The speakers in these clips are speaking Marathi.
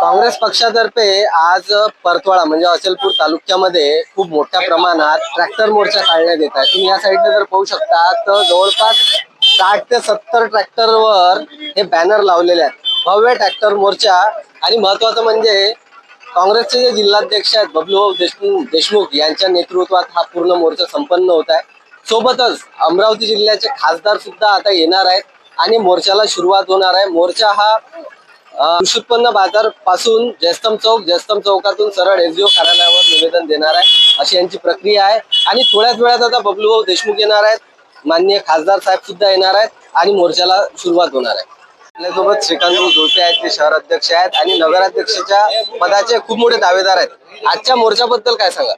काँग्रेस पक्षातर्फे आज परतवाडा म्हणजे अचलपूर तालुक्यामध्ये खूप मोठ्या प्रमाणात ट्रॅक्टर मोर्चा काढण्यात येत आहे. तुम्ही या साईडने जर पाहू शकता तर जवळपास साठ ते सत्तर ट्रॅक्टरवर हे बॅनर लावलेले आहेत. भव्य ट्रॅक्टर मोर्चा. आणि महत्वाचं म्हणजे काँग्रेसचे जे जिल्हाध्यक्ष आहेत बबलूभाऊ देशमुख देशमुख यांच्या नेतृत्वात हा पूर्ण मोर्चा संपन्न होत आहे. सोबतच अमरावती जिल्ह्याचे खासदार सुद्धा आता येणार आहेत आणि मोर्चाला सुरुवात होणार आहे. मोर्चा हा कृषी उत्पन्न बाजारपासून जयस्तम चौक जयस्तम चौकातून सरळ एसडीओ कार्यालयावर निवेदन देणार आहे अशी यांची प्रक्रिया आहे. आणि थोड्याच वेळात आता बबलूभाऊ देशमुख येणार आहेत. माननीय खासदार साहेब सुद्धा येणार आहेत आणि मोर्चाला सुरुवात होणार आहे. आपल्यासोबत श्रीकांत जोते आहेत ते शहर अध्यक्ष आहेत आणि नगराध्यक्षाच्या पदाचे खूप मोठे दावेदार आहेत. आजच्या मोर्चाबद्दल काय सांगा?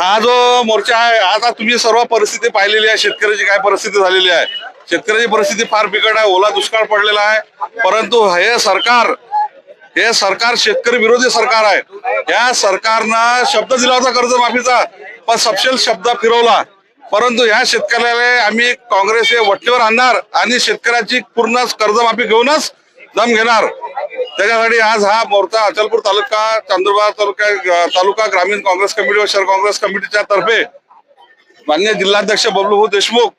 हा जो मोर्चा आहे आता तुम्ही सर्व परिस्थिती पाहिलेली आहे शेतकऱ्याची काय परिस्थिती झालेली आहे. शेतकऱ्याची परिस्थिती फार बिकट आहे ओला दुष्काळ पडलेला आहे. परंतु हे सरकार हे सरकार शेतकरी विरोधी सरकार आहे. या सरकारनं शब्द दिला होता कर्जमाफीचा पण सपशेल शब्द फिरवला. परंतु ह्या शेतकऱ्याला आम्ही काँग्रेस हे वट्टीवर आणणार आणि शेतकऱ्याची पूर्ण कर्जमाफी घेऊनच दम घेणार. त्याच्यासाठी आज हा मोर्चा अचलपूर तालुका चांदुरबार तालुका तालुका ग्रामीण काँग्रेस कमिटी व शहर काँग्रेस कमिटीच्या तर्फे मान्य जिल्हाध्यक्ष बबलूभाऊ देशमुख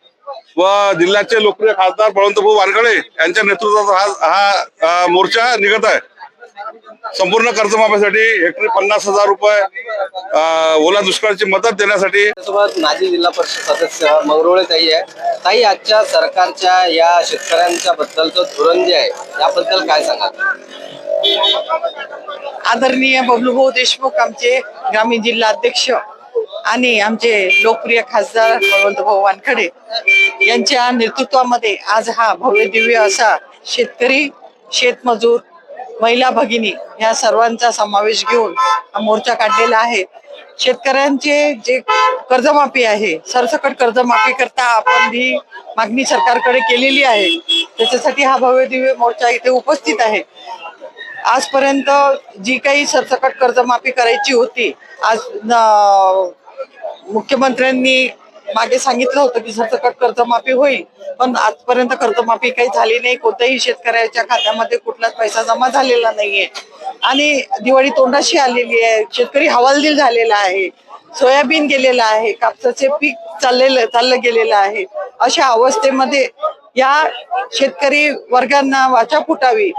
व जिल्ह्याचे लोकप्रिय खासदार बळवंतभाऊ वानखडे यांच्या नेतृत्वात हा हा मोर्चा निघत आहे. संपूर्ण कर्जमाफीसाठी हेक्टरी पन्नास हजार रुपये ओला दुष्काळाची मदत देण्यासाठी त्यासोबत माजी जिल्हा परिषद सदस्य मंगरुळे ताई आहे. ताई आजच्या सरकारच्या या शेतकऱ्यांच्या बद्दलचं धोरण जे आहे याबद्दल काय सांगा आदरणीय बबलूभाऊ देशमुख आमचे ग्रामीण जिल्हा अध्यक्ष आणि आमचे लोकप्रिय खासदार बळवंतभाऊ वानखडे यांच्या नेतृत्वामध्ये आज हा भव्य दिव्य असा शेतकरी शेतमजूर महिला भगिनी या सर्वांचा समावेश घेऊन हा मोर्चा काढलेला आहे. शेतकऱ्यांचे जे कर्जमाफी आहे सरसकट कर्जमाफी करता आपण ही मागणी सरकारकडे केलेली आहे. त्याच्यासाठी हा भव्य दिव्य मोर्चा इथे उपस्थित आहे. आजपर्यंत जी काही सरसकट कर्जमाफी करायची होती आज मुख्यमंत्र्यांनी मागे सांगितलं होतं की सरसकट कर्जमाफी होईल पण आजपर्यंत कर्जमाफी काही झाली नाही. कोणत्याही शेतकऱ्याच्या खात्यामध्ये कुठलाच पैसा जमा झालेला नाहीये. आणि दिवाळी तोंडाशी आलेली आहे शेतकरी हवालदिल झालेला आहे सोयाबीन गेलेलं आहे कापसाचे पीक चाललेलं चाललं गेलेलं आहे. अशा अवस्थेमध्ये या शेतकरी वर्गांना वाचा फुटावी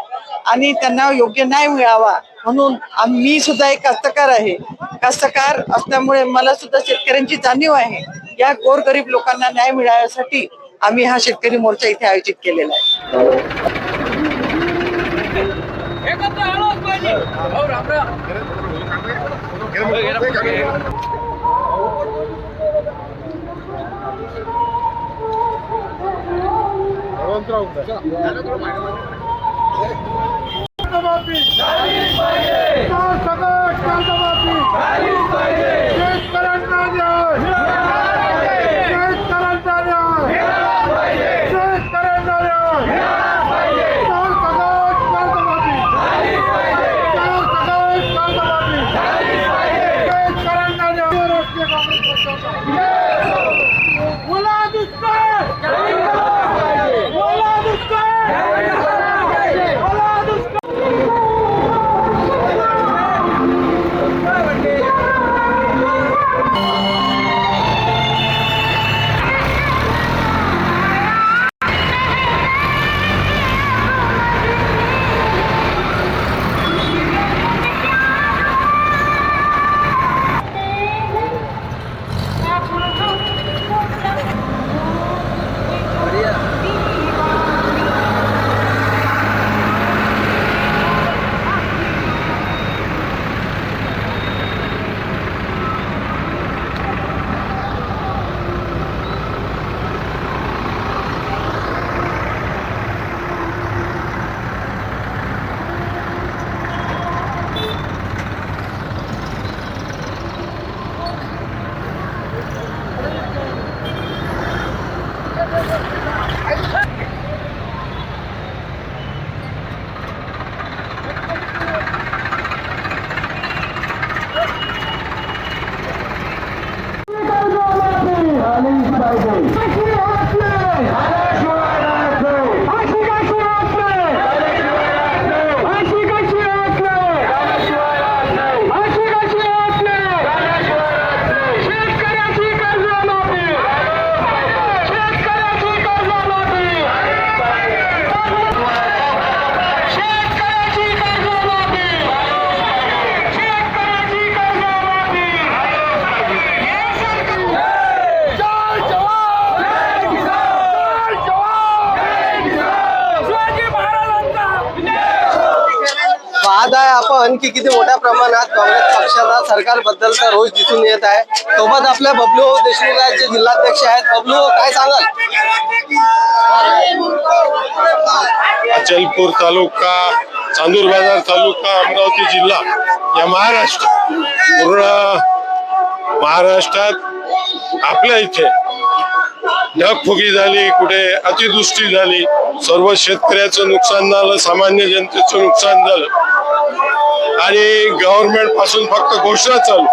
आणि त्यांना योग्य न्याय मिळावा म्हणून मी सुद्धा एक कास्तकार आहे. कास्तकार असल्यामुळे मला सुद्धा शेतकऱ्यांची जाणीव आहे. या गोरगरीब लोकांना न्याय मिळाव्यासाठी आम्ही हा शेतकरी मोर्चा इथे आयोजित केलेला आहे. कर्जमाफी सरसकट पाहताय आपण की किती मोठ्या प्रमाणात काँग्रेस पक्षाचा सरकारबद्दलचा रोष दिसून येत आहे. सोबत आपल्या बबलू देशमुख आहेत जे जिल्हाध्यक्ष आहेत. बबलू काय सांगाल? अचलपूर तालुका चांदूर बाजार तालुका अमरावती जिल्हा या महाराष्ट्र पूर्ण महाराष्ट्रात आपल्या इथे ढगफुगी झाली कुठे अतिवृष्टी झाली सर्व शेतकऱ्याचं नुकसान झालं सामान्य जनतेचं नुकसान झालं. आणि गव्हर्नमेंटपासून फक्त घोषणा चालू.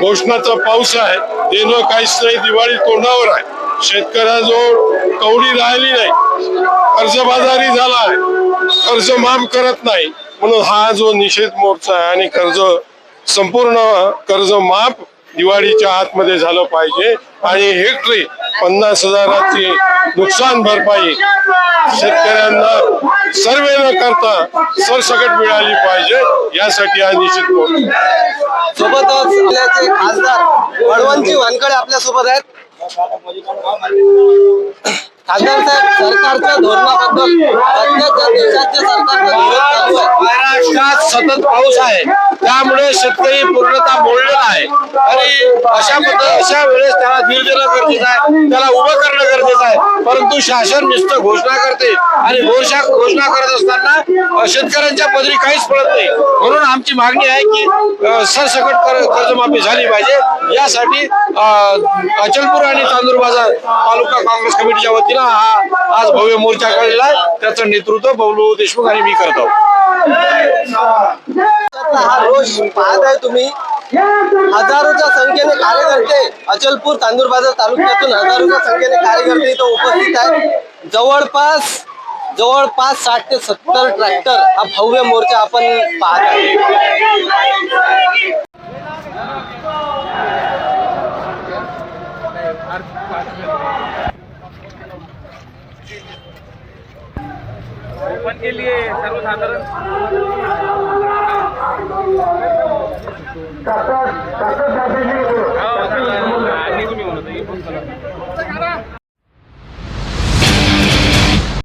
घोषणाचा पाऊस आहे. देणं काहीच नाही. दिवाळी तोंडावर आहे. शेतकऱ्याजवळ कवडी राहिली नाही. कर्जबाजारी झाला आहे. कर्ज माफ करत नाही. म्हणून हा जो निषेध मोर्चा आहे आणि कर्ज संपूर्ण कर्ज माफ दिवाळीच्या आतमध्ये झालं पाहिजे. आणि हेक्टरी पन्नास हजाराची नुकसान भरपाई शेतकऱ्यांना सर्वे न करता सरसकट मिळाली पाहिजे यासाठी हा निश्चित सोबतच आपल्याचे खासदार बळवंतजी वानकडे आपल्यासोबत आहेत. खासदार साहेब सरकारच्या धोरणाबद्दल सध्याच्या देशात जे सरकारचं धोरण चालू आहे. महाराष्ट्रात सतत पाऊस आहे. त्यामुळे शेतकरी पूर्णतः बोललेला आहे. आणि अशा पद्धत अशा वेळेस त्याला धीर देणं गरजेचं आहे. त्याला उभं करणं गरजेचं आहे. परंतु शासन नुसतं घोषणा करते. आणि घोषणा घोषणा करत असताना शेतकऱ्यांच्या पदरी काहीच पडत नाही. म्हणून आमची मागणी आहे की सरसकट कर्जमाफी झाली पाहिजे. यासाठी अचलपूर आणि तांदूर बाजार तालुका काँग्रेस कमिटीच्या वतीनं हा आज भव्य मोर्चा काढलेला आहे. त्याचं नेतृत्व बबलू देशमुख आणि मी करत आहोत. हा रोष पाहत आहे तुम्ही. हजारोच्या संख्येने कार्यकर्ते अचलपूर तांदूर बाजार तालुक्यातून हजारोच्या संख्येने कार्यकर्ते इथं उपस्थित आहेत. जवळपास जवळपास साठ ते सत्तर ट्रॅक्टर हा भव्य मोर्चा आपण पाहत ओपन के लिए सर्वसाधारण टाटा